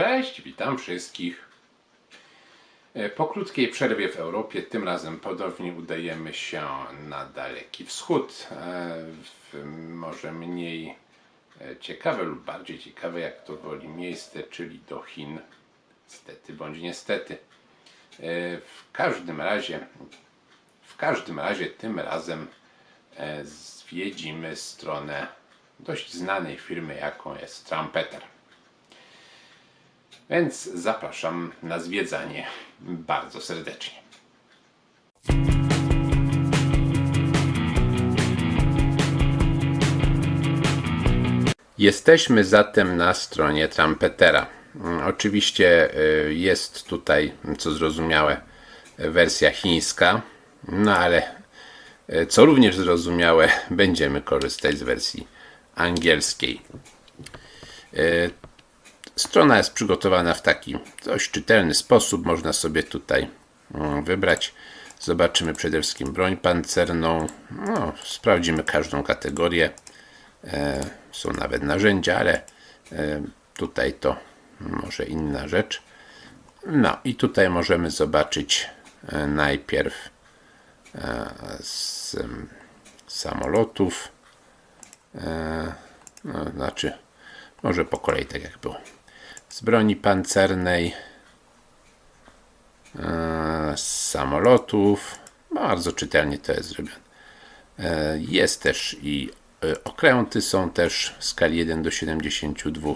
Cześć, witam wszystkich. E, Po krótkiej przerwie w Europie, tym razem ponownie udajemy się na Daleki Wschód. E, W może mniej e, ciekawe lub bardziej ciekawe, jak to woli miejsce, czyli do Chin. Stety bądź niestety. W każdym razie, w każdym razie tym razem zwiedzimy stronę dość znanej firmy, jaką jest Trumpeter. Więc zapraszam na zwiedzanie bardzo serdecznie. Jesteśmy zatem na stronie Trumpetera. Mm, Oczywiście y, jest tutaj, co zrozumiałe, wersja chińska, no ale y, co również zrozumiałe, będziemy korzystać z wersji angielskiej. Strona jest przygotowana w taki dość czytelny sposób. Można sobie tutaj mm, wybrać. Zobaczymy przede wszystkim broń pancerną. No, sprawdzimy każdą kategorię. E, są nawet narzędzia, ale e, tutaj to może inna rzecz. No i tutaj możemy zobaczyć e, najpierw z samolotów. No, znaczy, może po kolei tak jak było. Z broni pancernej, e, z samolotów. Bardzo czytelnie to jest zrobione. E, Jest też i e, okręty są też w skali 1 do 72.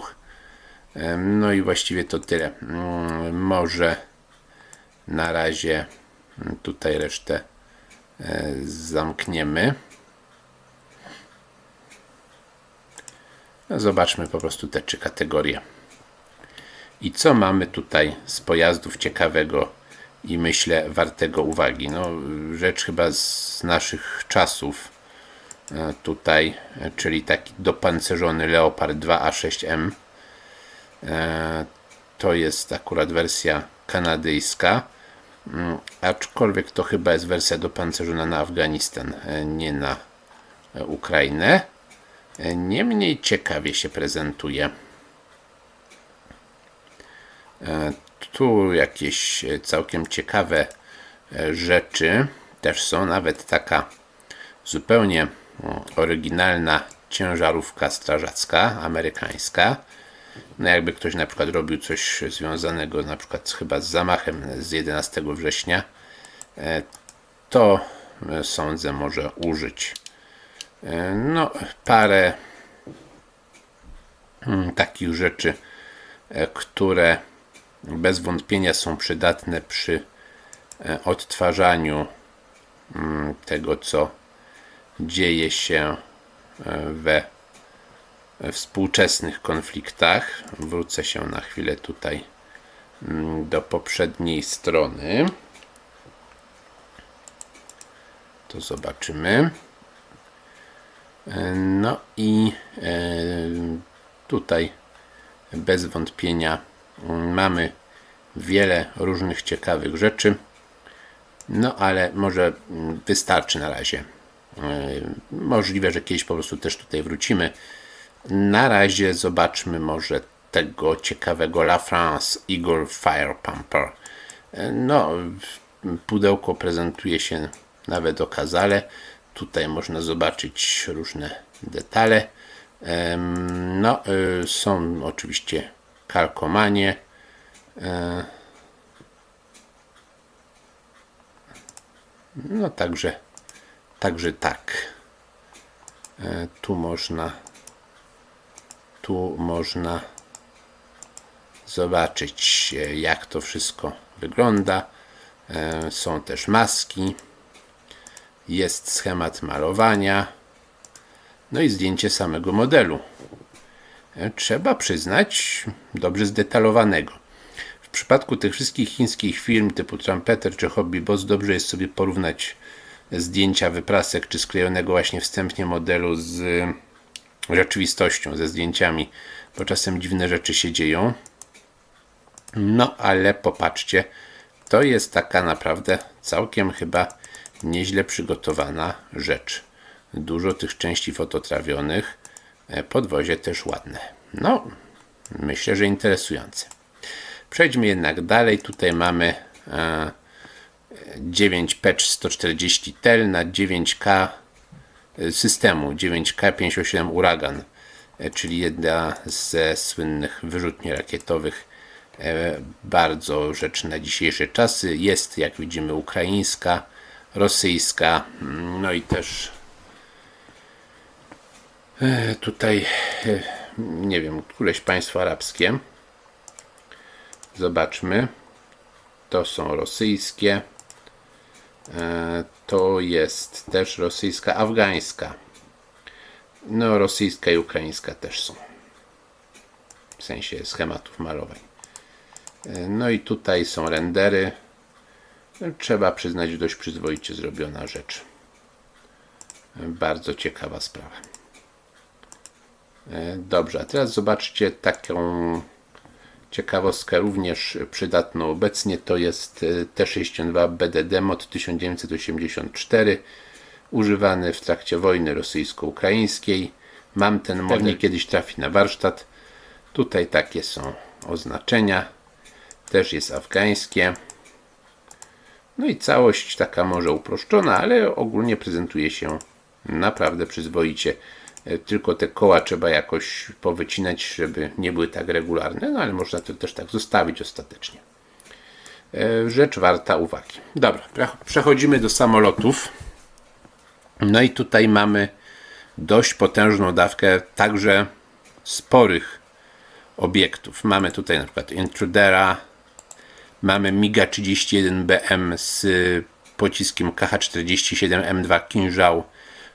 E, No i właściwie to tyle. Mm, Może na razie mm, tutaj resztę zamkniemy. No, Zobaczmy po prostu te trzy kategorie. I co mamy tutaj z pojazdów ciekawego i myślę wartego uwagi? No, rzecz chyba z naszych czasów e, tutaj, e, czyli taki dopancerzony Leopard 2A6M. E, To jest akurat wersja kanadyjska, Mm, aczkolwiek to chyba jest wersja dopancerzona na Afganistan, nie na Ukrainę. Niemniej ciekawie się prezentuje. Tu jakieś e, całkiem ciekawe e, rzeczy też są. Nawet taka zupełnie oryginalna ciężarówka strażacka, amerykańska. No jakby ktoś na przykład robił coś związanego na przykład chyba z zamachem z 11 września, e, to e, sądzę może użyć. E, No, parę mm, takich rzeczy, e, które bez wątpienia są przydatne przy e, odtwarzaniu mm, tego, co dzieje się e, we współczesnych konfliktach. Wrócę się na chwilę tutaj mm, do poprzedniej strony. To zobaczymy. E, No i tutaj bez wątpienia mamy wiele różnych ciekawych rzeczy. No ale może wystarczy na razie. E, Możliwe, że kiedyś po prostu też tutaj wrócimy. Na razie zobaczmy może tego ciekawego La France Eagle Fire Pumper. E, No, pudełko prezentuje się nawet okazale. Tutaj można zobaczyć różne detale. Em, No, są oczywiście kalkomanie. E, No, także, także tak. E, Tu można, tu można zobaczyć, e, jak to wszystko wygląda. Są też maski. Jest schemat malowania. No i zdjęcie samego modelu. Trzeba przyznać, dobrze zdetalowanego. W przypadku tych wszystkich chińskich firm typu Trumpeter czy Hobby Boss dobrze jest sobie porównać zdjęcia wyprasek czy sklejonego właśnie wstępnie modelu z rzeczywistością, ze zdjęciami, bo czasem dziwne rzeczy się dzieją. No ale popatrzcie, to jest taka naprawdę całkiem chyba nieźle przygotowana rzecz. Dużo tych części fototrawionych, podwozie też ładne. No, myślę, że interesujące. Przejdźmy jednak dalej. Tutaj mamy e, 9 patch 140 tel na 9K e, systemu 9K587 Uragan, e, czyli jedna ze słynnych wyrzutni rakietowych. E, Bardzo rzecz na dzisiejsze czasy. Jest, jak widzimy, ukraińska, rosyjska, mm, no i też e, tutaj, e, nie wiem, któreś państwo arabskie. Zobaczmy. To są rosyjskie. E, To jest też rosyjska, afgańska. No, rosyjska i ukraińska też są. W sensie schematów malowań. E, No i tutaj są rendery. Trzeba przyznać, dość przyzwoicie zrobiona rzecz. E, Bardzo ciekawa sprawa. E, Dobrze, a teraz zobaczcie taką ciekawostkę również przydatną obecnie. To jest e, T-62 BDD mod 1984 używany w trakcie wojny rosyjsko-ukraińskiej. Mam ten model, kiedyś trafi na warsztat. Tutaj takie są oznaczenia. Też jest afgańskie. No i całość taka może uproszczona, ale ogólnie prezentuje się naprawdę przyzwoicie. E, Tylko te koła trzeba jakoś powycinać, żeby nie były tak regularne, no ale można to też tak zostawić ostatecznie. E, Rzecz warta uwagi. Dobra, przechodzimy do samolotów. No i tutaj mamy dość potężną dawkę także sporych obiektów. Mamy tutaj na przykład Intrudera, mamy MiGa 31BM z pociskiem KH-47M2 Kinżał,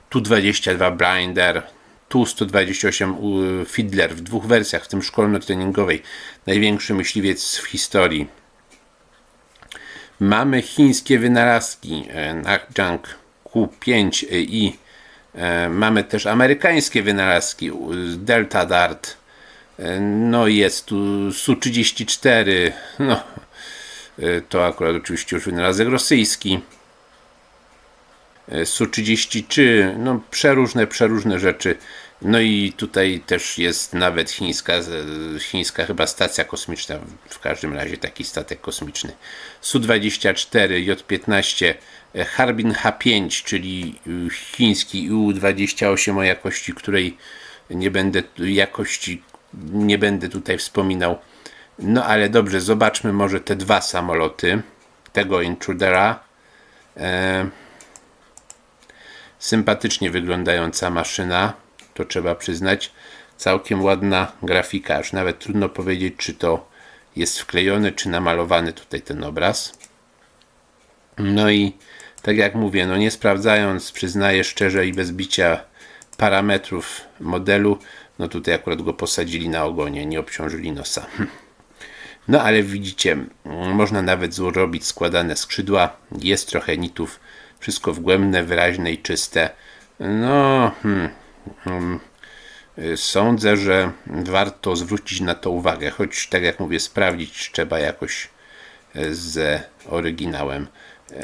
Tu-22 Blinder, Tu-128 u- Fiddler w dwóch wersjach, w tym szkolno-treningowej. Największy myśliwiec w historii. Mamy chińskie wynalazki e, Nachjang Q5 i e, mamy też amerykańskie wynalazki Delta Dart. E, No jest tu Su-34. No, e, to akurat oczywiście już wynalazek rosyjski. E, Su-33, no przeróżne, przeróżne rzeczy. No i tutaj też jest nawet chińska, chińska chyba stacja kosmiczna, w każdym razie taki statek kosmiczny. Su-24, J-15, e, Harbin H-5, czyli chiński U-28 o jakości, której nie będę jakości nie będę tutaj wspominał. No ale dobrze, zobaczmy może te dwa samoloty tego Intrudera. E, sympatycznie wyglądająca maszyna, to trzeba przyznać. Całkiem ładna grafika, aż nawet trudno powiedzieć, czy to jest wklejony, czy namalowany tutaj ten obraz. No i tak jak mówię, no nie sprawdzając, przyznaję szczerze i bez bicia parametrów modelu, no tutaj akurat go posadzili na ogonie, nie obciążyli nosa. No ale widzicie, można nawet zrobić składane skrzydła, jest trochę nitów, wszystko wgłębne, wyraźne i czyste. No, hmm, sądzę, że warto zwrócić na to uwagę, choć tak jak mówię, sprawdzić trzeba jakoś y, z oryginałem, y,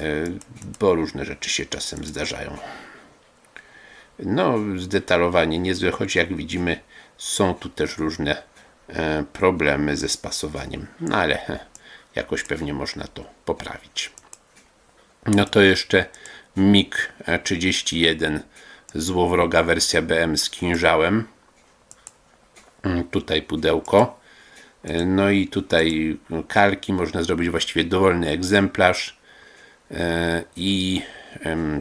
bo różne rzeczy się czasem zdarzają. No, zdetalowanie niezłe, choć jak widzimy, są tu też różne e, problemy ze spasowaniem. No ale jakoś pewnie można to poprawić. No to jeszcze MiG-31 złowroga wersja BM z kinżałem. Mm, Tutaj pudełko. E, No i tutaj kalki można zrobić właściwie dowolny egzemplarz. E, I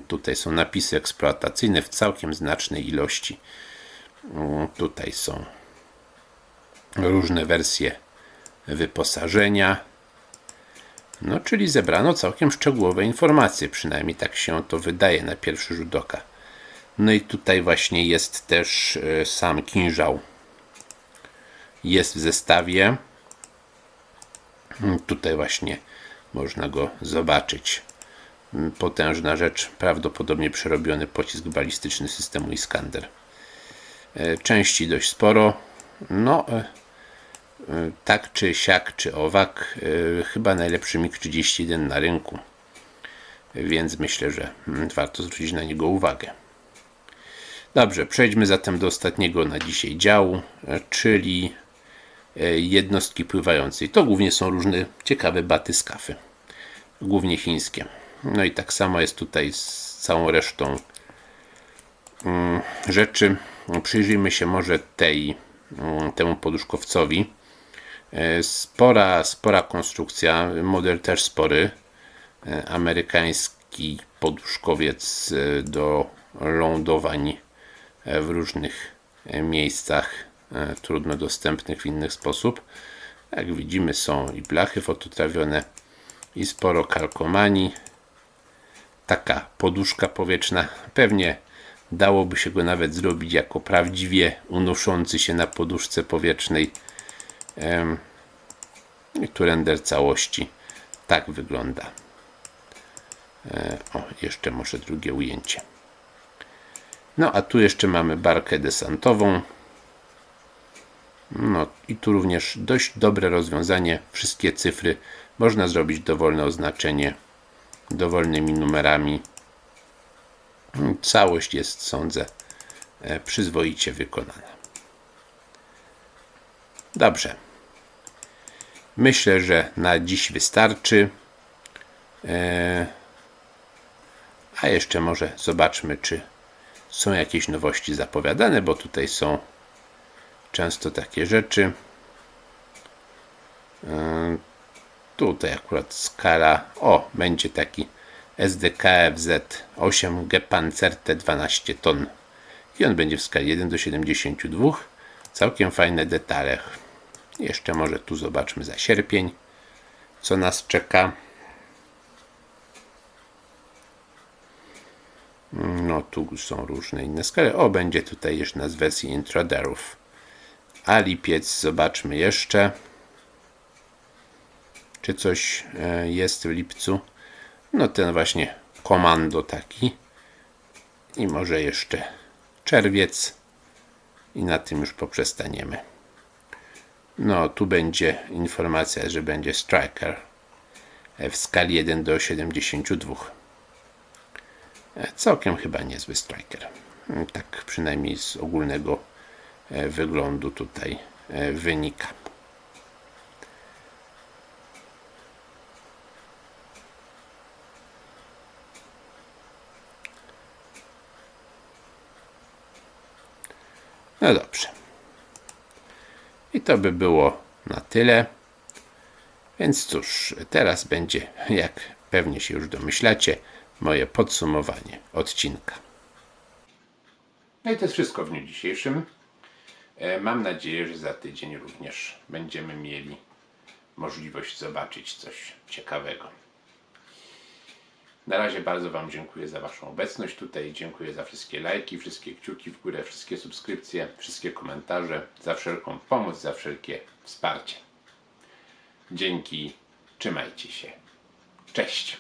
tutaj są napisy eksploatacyjne w całkiem znacznej ilości. Mm, Tutaj są różne wersje wyposażenia. No, czyli zebrano całkiem szczegółowe informacje, przynajmniej tak się to wydaje na pierwszy rzut oka. No i tutaj właśnie jest też e, sam kinżał. Jest w zestawie. Mm, Tutaj właśnie można go zobaczyć. Mm, Potężna rzecz, prawdopodobnie przerobiony pocisk balistyczny systemu Iskander. E, Części dość sporo. No, e, tak czy siak, czy owak, chyba najlepszy MiG-31 na rynku. Więc myślę, że mm, warto zwrócić na niego uwagę. Dobrze, przejdźmy zatem do ostatniego na dzisiaj działu, e, czyli e, jednostki pływającej. To głównie są różne ciekawe batyskafy, głównie chińskie. No i tak samo jest tutaj z całą resztą mm, rzeczy. Przyjrzyjmy się może tej, mm, temu poduszkowcowi. E, Spora, spora konstrukcja, model też spory. Amerykański poduszkowiec do lądowań w różnych e, miejscach e, trudno dostępnych w inny sposób. Jak widzimy są i blachy fototrawione i sporo kalkomanii. Taka poduszka powietrzna. Pewnie dałoby się go nawet zrobić jako prawdziwie unoszący się na poduszce powietrznej. I tu render całości tak wygląda. E, O, jeszcze może drugie ujęcie. No, a tu jeszcze mamy barkę desantową. No i tu również dość dobre rozwiązanie. Wszystkie cyfry można zrobić dowolne oznaczenie dowolnymi numerami. Całość jest, sądzę, e, przyzwoicie wykonana. Dobrze. Myślę, że na dziś wystarczy. E, A jeszcze może zobaczmy, czy są jakieś nowości zapowiadane, bo tutaj są często takie rzeczy. Yy, Tutaj akurat skala, o, będzie taki SDKFZ 8 Gepanzerte 12 ton. I on będzie w skali 1 do 72. Całkiem fajne detale. Jeszcze może tu zobaczmy za sierpień, co nas czeka. No, tu są różne inne skale. O, będzie tutaj jeszcze z wersji intraderów. A lipiec, zobaczmy jeszcze. Czy coś e, jest w lipcu? No, ten właśnie komando taki. I może jeszcze czerwiec. I na tym już poprzestaniemy. No, tu będzie informacja, że będzie striker w skali 1 do 72. Całkiem chyba niezły striker. Tak przynajmniej z ogólnego e, wyglądu tutaj e, wynika. No dobrze. I to by było na tyle. Więc cóż, teraz będzie, jak pewnie się już domyślacie, moje podsumowanie odcinka. No i to jest wszystko w dniu dzisiejszym. E, Mam nadzieję, że za tydzień również będziemy mieli możliwość zobaczyć coś ciekawego. Na razie bardzo Wam dziękuję za Waszą obecność tutaj. Dziękuję za wszystkie lajki, wszystkie kciuki w górę, wszystkie subskrypcje, wszystkie komentarze, za wszelką pomoc, za wszelkie wsparcie. Dzięki, trzymajcie się. Cześć.